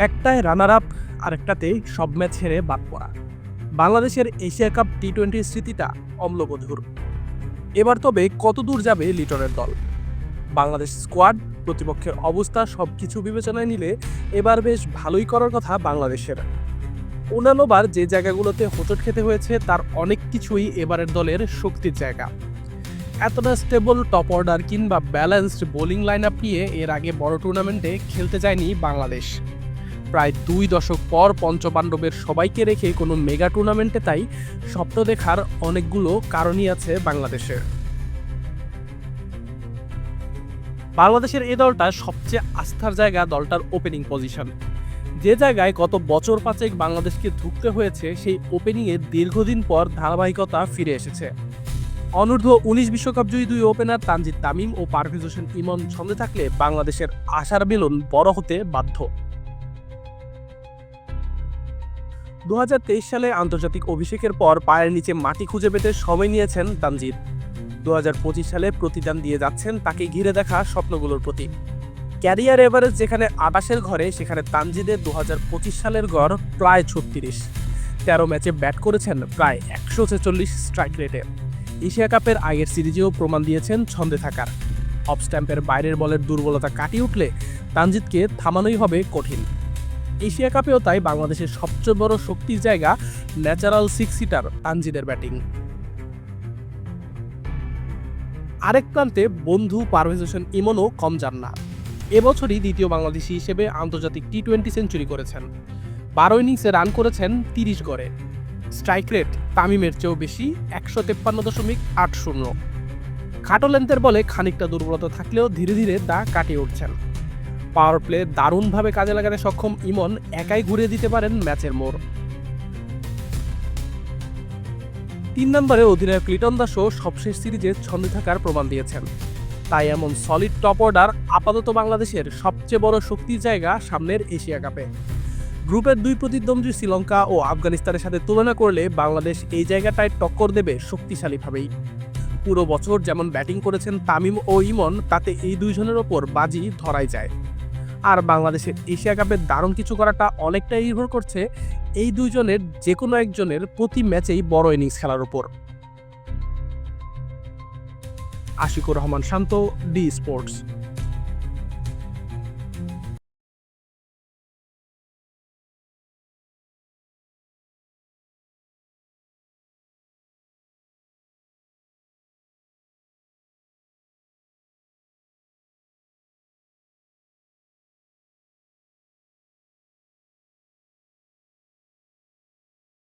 একটায় runner up আরেকটাতে সব match হেরে বাদ পড়া। বাংলাদেশের এশিয়া কাপ টি টোয়েন্টির স্মৃতিটা অম্লবধুর। এবার তবে কত দূর যাবে লিটনের দল? বাংলাদেশ স্কোয়াড প্রতিপক্ষের অবস্থা সব কিছু বিবেচনায় নিলে এবার বেশ ভালোই করার কথা বাংলাদেশের। অন্যান্যবার যে জায়গাগুলোতে হোঁচট খেতে হয়েছে, তার অনেক কিছুই এবারের দলের শক্তির জায়গা। এতটা স্টেবল টপ অর্ডার কিংবা ব্যালেন্সড বোলিং লাইন আপ নিয়ে এর আগে বড় টুর্নামেন্টে খেলতে যায়নি বাংলাদেশ। প্রায় দুই দশক পর পঞ্চপাণ্ডবের সবাইকে রেখে কোনো মেগা টুর্নামেন্টে তাই স্বপ্ন দেখার অনেকগুলো কারণই আছে বাংলাদেশের। বাংলাদেশের এ দলটা সবচেয়ে আস্থার জায়গা দলটার ওপেনিং পজিশন যে জায়গায় গত বছর পাঁচেক বাংলাদেশকে ধুঁকতে হয়েছে, সেই ওপেনিংয়ে দীর্ঘদিন পর ধারাবাহিকতা ফিরে এসেছে। অনূর্ধ্ব উনিশ বিশ্বকাপ জয়ী দুই ওপেনার তানজিদ তামিম ও পারভেজ হোসেন ইমন ছন্দে থাকলে বাংলাদেশের আশার বেলুন বড় হতে বাধ্য। দু হাজার তেইশ সালে আন্তর্জাতিক অভিষেকের পর পায়ের নিচে মাটি খুঁজে পেতে সময় নিয়েছেন তানজিদ। দু হাজার পঁচিশ সালে প্রতিদান দিয়ে যাচ্ছেন তাকে ঘিরে দেখা স্বপ্নগুলোর প্রতি ক্যারিয়ার এভারেজ যেখানে আটাশের ঘরে, সেখানে তানজিদের দু হাজার পঁচিশ সালের গড় প্রায় ছত্রিশ। তেরো ম্যাচে ব্যাট করেছেন প্রায় একশো ছেচল্লিশ স্ট্রাইক রেটে। এশিয়া কাপের আগের সিরিজেও প্রমাণ দিয়েছেন ছন্দে থাকার। অফ স্ট্যাম্পের বাইরের বলের দুর্বলতা কাটিয়ে উঠলে তানজিদকে থামানোই হবে কঠিন। এশিয়া কাপেও তাই বাংলাদেশের সবচেয়ে বড় শক্তির জায়গা ন্যাচারাল সিক্স সিটার তানজিদের ব্যাটিং। আরেক প্রান্তে বন্ধু পারভেজ হোসেন ইমনও কম যান না। এবছরই দ্বিতীয় বাংলাদেশি হিসেবে আন্তর্জাতিক টি টোয়েন্টি সেঞ্চুরি করেছেন। বারো ইনিংসে রান করেছেন তিরিশ গড়ে। স্ট্রাইক রেট তামিমের চেয়েও বেশি, একশো তেপ্পান্ন দশমিক আট শূন্য। খাটো লেন্থের বলে খানিকটা দুর্বলতা থাকলেও ধীরে ধীরে তা কাটিয়ে উঠছেন। পাওয়ার প্লে দারুণভাবে কাজে লাগাতে সক্ষম ইমন একাই ঘুরিয়ে দিতে পারেন ম্যাচের মোড়। তিন নম্বরে অধিনায়ক লিটন দাসও সবশেষ সিরিজে ছন্দে থাকার প্রমাণ দিয়েছেন। তাই এমন সলিড টপ অর্ডার আপাতত বাংলাদেশের সবচেয়ে বড় শক্তির জায়গা সামনের এশিয়া কাপে। গ্রুপের দুই প্রতিদ্বন্দ্বী শ্রীলঙ্কা ও আফগানিস্তানের সাথে তুলনা করলে বাংলাদেশ এই জায়গাটায় টক্কর দেবে শক্তিশালীভাবেই। পুরো বছর যেমন ব্যাটিং করেছেন তামিম ও ইমন, তাতে এই দুইজনের ওপর বাজি ধরাই যায়। আর বাংলাদেশের এশিয়া কাপে দারুণ কিছু করাটা অনেকটাই নির্ভর করছে এই দুইজনের যে কোনো একজনের প্রতি ম্যাচেই বড় ইনিংস খেলার উপর। Ashikur Rahman Shanto T Sports